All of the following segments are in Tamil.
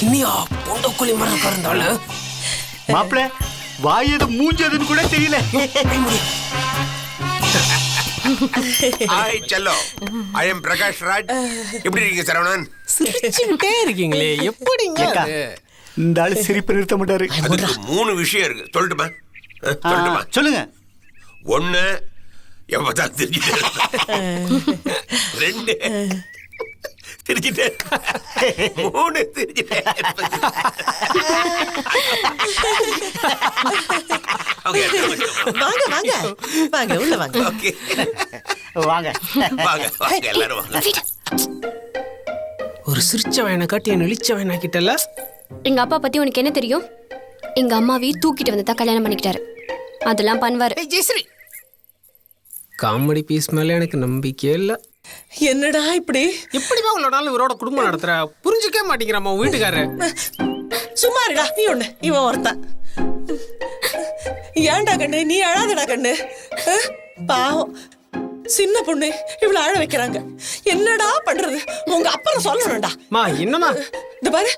பொண்டக்கோழி மாதிரி இருக்காரு இந்த ஆளு மாப்பிள வாயது மூஞ்சதுன்னு கூட தெரியல. Hi hello I am Prakash Raj. எப்படி இருக்கீங்க சரவணன்? சிரிச்சுக்கிட்டே இருக்கீங்களே எப்படிங்க? இந்த ஆளு சிரிப்பு நிறுத்த மாட்டாரு. அதுக்கு மூணு விஷயம் இருக்கு. சொல்லட்டுமா? சொல்லட்டுமா? சொல்லுங்க. ஒண்ணு எப்பதான் தெரிஞ்சுட்டு ரெண்டு தெரிஞ்சுட்டு மூணு தெரிஞ்சுட்டு ஓகே வாங்க வாங்க. வாங்க உள்ள வாங்க. ஓகே வாங்க. வாங்க வாங்க எல்லாரும் வாங்க. ஒரு சிரிச்ச வயனை காட்டி என் இழிச்ச வயனா கிட்டல? எங்க அப்பா பத்தி உனக்கு என்ன தெரியும்? எங்க அம்மாவையும் தூக்கிட்டு வந்து தான் கல்யாணம் பண்ணிக்கிட்டாரு. அதெல்லாம் பண்ணுவாரு. ஜெயஸ்ரீ. காமெடி பீஸ் மேல எனக்கு நம்பிக்கையே இல்ல. என்னடா இப்படி? எப்படிமா இவ்வளவு நாள் இவரோட குடும்பம் நடத்துற? புரிஞ்சுக்கவே மாட்டேங்கிறாமா வீட்டுக்காரர். சும்மா இருடா நீ ஒண்ணு. இவன் ஒருத்தன். ஏன்டா கண்ணு? நீ அழாதடா கண்ணு. பாவம். சின்ன பொண்ணு இவ்வளவு அழ வைக்கிறாங்க. என்னடா பண்றது? உங்க அப்பனை சொல்லணும்டா. மா என்னமா இந்த பாரு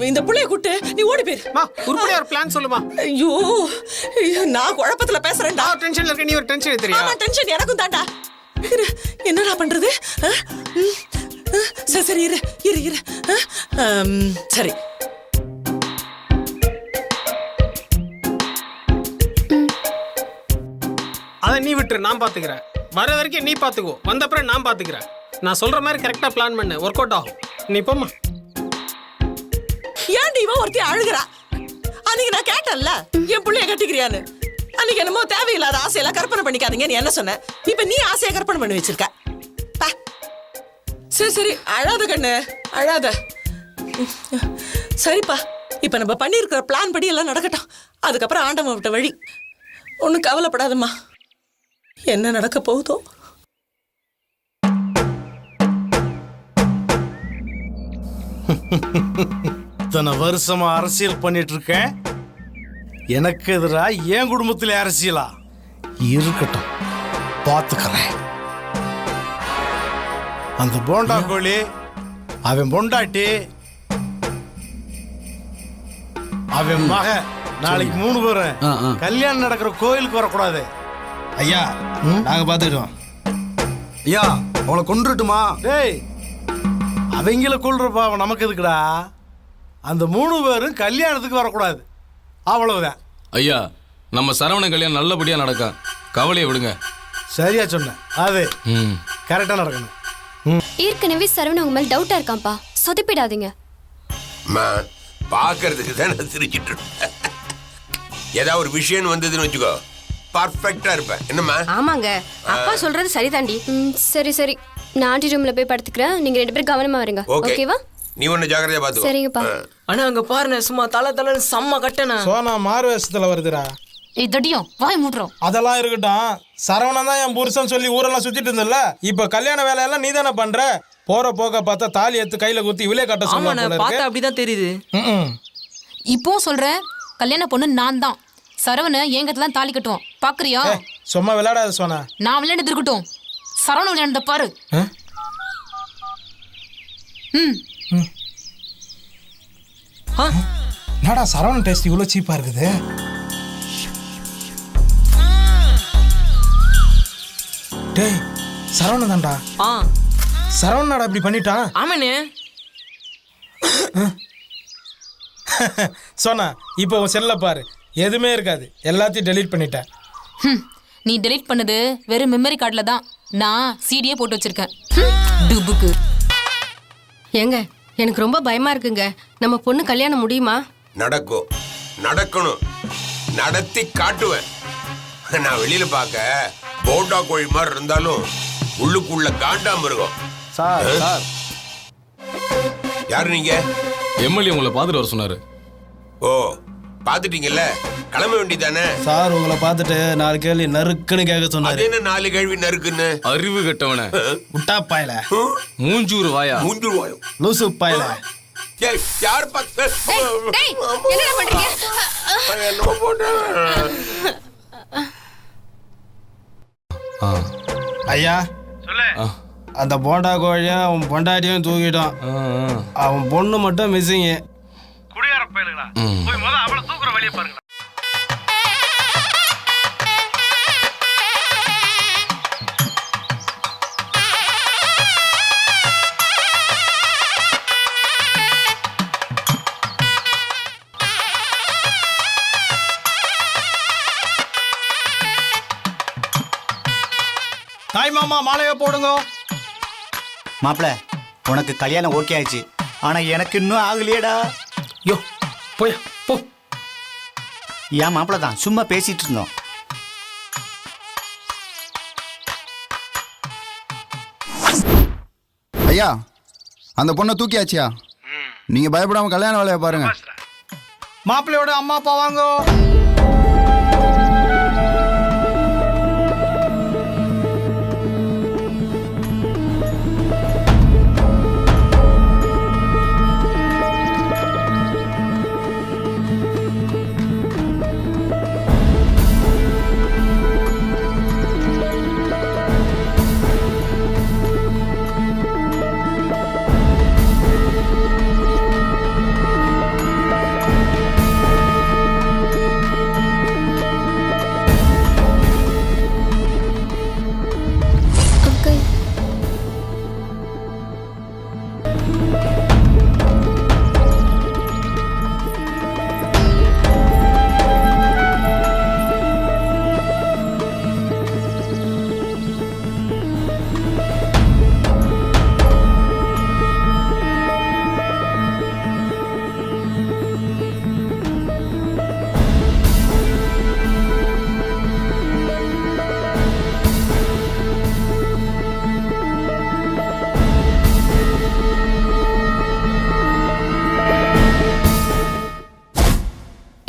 இந்த- புள்ளைய கூட்டு நீ ஓடி போயிரு. மா உருப்படியா ஒரு பிளான் சொல்லுமா? ஐயோ நான் குழப்பத்துல பேசுறேன்டா. டென்ஷன்ல இருக்க நீ ஒரு டென்ஷன் ஆமா டென்ஷன் எனக்கும் தாண்டா இரு என்னடா பண்றது? சரி சரி இரு இரு இரு. சரி. அதை நீ விட்டுரு நான் பாத்துக்கிறேன். வர வரைக்கும் நீ பாத்துக்கோ. வந்த அப்புறம் நான் பாத்துக்கிறேன். நான் சொல்ற மாதிரி கரெக்டா பிளான் பண்ணு. ஒர்க் அவுட் ஆகும். நீ போம்மா. ஏன்டி இவன் ஒருத்தி அழுகிறா? அன்னைக்கு நான் கேட்டேன்ல என் புள்ளைய கட்டிக்கிறியான்னு. அன்னைக்கு என்னமோ தேவையில்லாத ஆசையெல்லாம் கற்பனை பண்ணிக்காதீங்கன்னு என்ன சொன்னேன் இப்ப நீ ஆசையை கற்பனை பண்ணி வச்சிருக்க. சரி சரி அழாத கண்ணு அழாத. சரிப்பா இப்ப நம்ம பண்ணியிருக்கிற பிளான் படி எல்லாம் நடக்கட்டும். அதுக்கப்புறம் ஆண்டவன் விட்ட வழி. ஒன்றும் கவலைப்படாதம்மா. என்ன நடக்க போகுதோ? இத்தனை வருஷமா அரசியல் பண்ணிட்டு இருக்கேன். எனக்கு எதிரா என் குடும்பத்துல அரசியலா இருக்கட்டும் பார்த்துக்கிறேன். அந்த போண்டா கோழி அவன் பொண்டாட்டி அவன் மக நாளைக்கு மூணு பேரும் கல்யாணம் நடக்கிற கோயிலுக்கு வரக்கூடாது. ஐயா நாங்க பாத்துக்கிட்டோம் ஐயா அவளை கொண்டுட்டுமா டேய் அவங்கள கொள்ற பாவம் நமக்கு எதுக்குடா? அந்த மூணு பேரும் கல்யாணத்துக்கு வரக்கூடாது. அவ்வளவுதான். ஐயா நம்ம சரவண கல்யாணம் நல்லபடியா நடக்கும் கவலையை விடுங்க. சரியா சொன்னேன். அது ம். கரெக்டா நடக்கணும். ஏற்கனவே சரவண உங்க மேல டவுட்டா இருக்கான்ப்பா. சொதப்பிடாதீங்க. அம்மா பார்க்கறதுக்கு தான் நான் சிரிச்சிட்டு இருப்பேன் ஏதாவது ஒரு விஷயம் வந்ததுன்னு வச்சுக்கோ. பர்ஃபெக்டா இருப்பேன். என்னம்மா? ஆமாங்க. அப்பா சொல்றது சரிதாண்டி. ம், சரி சரி. நான் ஆண்டி ரூம்ல போய் படுத்துக்கிறேன். நீங்க ரெண்டு பேரும் கவனமா இருங்க ஓகே ஓகேவா நீ ஒண்ணு ஜாக்கிரதையா பாத்துக்கோ. சரிங்கப்பா. ஆனா அங்க பாருங்க சும்மா தலை தலைன்னு செம்ம கட்டணா சோனா மாறு வேஷத்துல வருதுடா. ஏய் தடியும் வாய் மூடுறோம் அதெல்லாம் இருக்கட்டும். சரவணன் தான் என் புருஷன் சொல்லி ஊரெல்லாம் சுத்திட்டு இருந்தல இப்ப கல்யாண வேலையெல்லாம் நீ தானே பண்ற? போற போக பார்த்தா தாலி எடுத்து கையில குத்தி விலை கட்ட சொல்ல பார்த்தா அப்படிதான் தெரியுது. இப்பவும் சொல்றேன் கல்யாண பொண்ணு நான் தான். சரவண எங்கத்துல தான் தாலி கட்டுவோம் பாக்குறியா? சும்மா விளையாடாத சோனா. நான் விளையாண்டது இருக்கட்டும். சரவண விளையாண்டத பாரு. ம். என்னடா சரவணன் டேஸ்ட் இவ்வளவு சீப்பா இருக்குது? டேய் சரவணன் தான்டா. ஆ. சரவணனாடா இப்படி பண்ணிட்டான் ஆமாண்ணே. சோனா இப்போ உன் செல்ல பாரு. எதுவுமே இருக்காது. எல்லாத்தையும் டெலீட் பண்ணிட்டேன். ஹம், நீ டெலீட் பண்ணது வெறும் மெமரி கார்டில் தான். நான் சிடியே போட்டு வச்சிருக்கேன். ஹம், டுபுக்கு. ஏங்க எனக்கு ரொம்ப பயமா இருக்குங்க. நம்ம பொண்ணு கல்யாணம் முடியுமா? நடக்கும் நடக்கணும். நடத்தி காட்டுவேன். நான் வெளியில பார்க்க போண்டா கோழி மாதிரி இருந்தாலும் உள்ளுக்குள்ள காண்டாம இருக்கும். Sir sir. யாரு நீங்க? எம்எல்ஏ உங்களை பார்த்துட்டு வர சொன்னாரு. ஓ பாத்துட்டீங்கல்ல கிளம்ப வேண்டியதானே? சார் உங்களை பார்த்துட்டு நாலு கேள்வி நறுக்குன்னு கேட்க அது சொன்னாரு என்ன நாலு கேள்வி நறுக்குன்னு? அறிவு கெட்டவன. விட்டா பாயல. மூஞ்சூர் வாயா. மூஞ்சுருவாயும் லூசு பாயல. யார் பார்த்து? பண்றீங்க? என்னமோ போட்டேன். ஐயா ஆ. அந்த போண்டா கோழியும் அவன் பொண்டாட்டியும் தூக்கிட்டான். அவன் பொண்ணு மட்டும் மிஸ்ஸிங்கு தாய் மாமா மாலையை போடுங்க. மாப்பிள உனக்கு கல்யாணம் ஓகே ஆயிடுச்சு. ஆனா எனக்கு இன்னும் ஆகலையேடா. யோ போய் போ. ஏன் மாப்பிள தான் சும்மா பேசிட்டு இருந்தோம். ஐயா அந்த பொண்ணை தூக்கியாச்சியா? நீங்க பயப்படாம கல்யாண வேலையை பாருங்க. மாப்பிள்ளையோட அம்மா அப்பா வாங்க.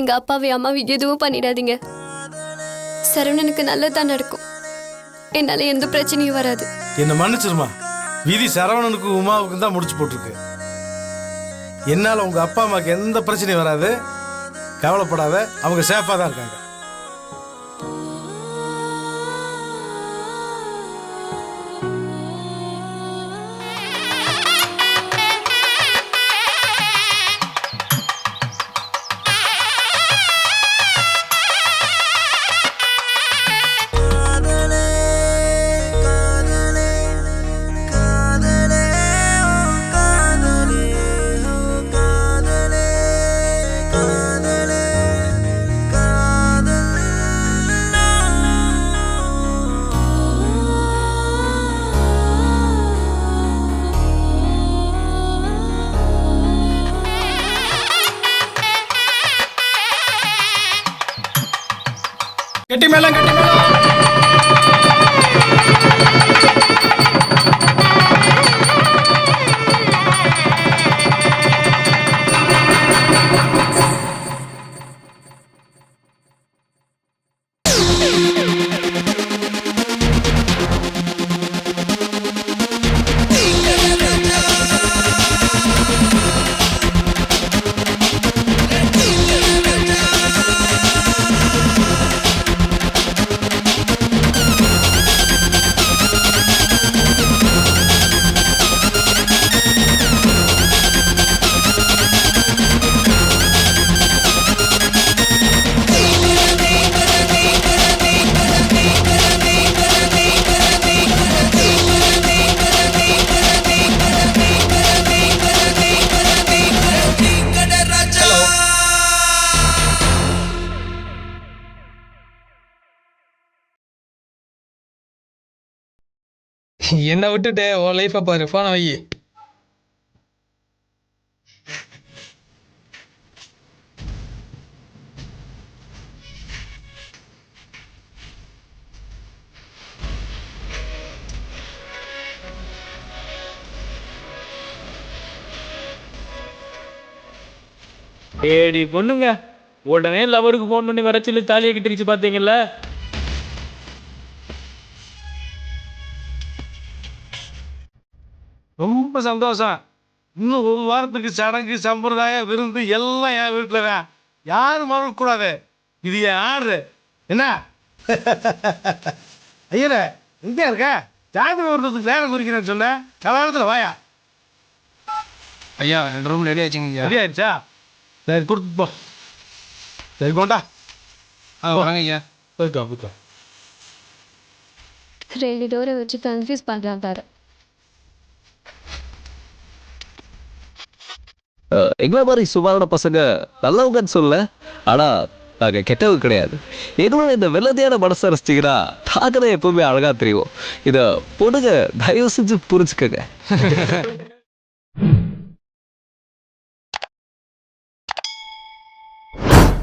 எங்க அப்பாவை அம்மாவை எதுவும் பண்ணிடாதீங்க. சரவணனுக்கு நல்லதுதான் நடக்கும். என்னால எந்த பிரச்சனையும் வராது. என்ன மன்னிச்சிருமா? விதி சரவணனுக்கு உமாவுக்கும் தான் முடிச்சு போட்டிருக்கு. என்னால உங்க அப்பா அம்மாவுக்கு எந்த பிரச்சனையும் வராது. கவலைப்படாத அவங்க சேஃபா தான் இருக்காங்க. கெட்டி மேளம் கெட்டி மேளம் என்னை விட்டுட்டு உன் லைஃப்பை பாரு ஃபோனை வை. ஏடி பொண்ணுங்க உடனே லவருக்கு ஃபோன் பண்ணி வர சொல்லி தாலியை கிட்டிருச்சு பார்த்தீங்களா ரொம்ப சந்தோஷம். இன்னும் ஒரு வாரத்துக்கு சடங்கு சம்பிரதாயம் விருந்து எல்லாம் என் வீட்டில் தான். யாரும் மறக்கக்கூடாது இது என் ஆர்டரு. என்ன? ஐயரே எங்கே இருக்க? ஜாதி வருடத்துக்கு நேரம் குறிக்கிறேன்னு சொன்ன. கல்யாணத்தில் வாயா. ஐயா ரெண்டு ரூம் ரெடி ஆச்சுங்க ரெடி ஆயிடுச்சா? சரி கொடுத்து போ. சரி கொண்டா ஆ வாங்க போய்க்கோ போய்க்கோ. ரெண்டு டோரை வச்சு கன்ஃபியூஸ் பண்ணுறான் பாரு. எங்களை மாதிரி சுமாரான பசங்க நல்லவங்கன்னு சொல்ல ஆனால் நாங்கள் கெட்டவங்க கிடையாது. எங்களோட இந்த வெள்ளத்தையான மனசை ரசிச்சிங்கன்னா தாக்கதை எப்பவுமே அழகாக தெரியும் இதை பொண்ணுங்க தயவு செஞ்சு புரிஞ்சுக்கங்க.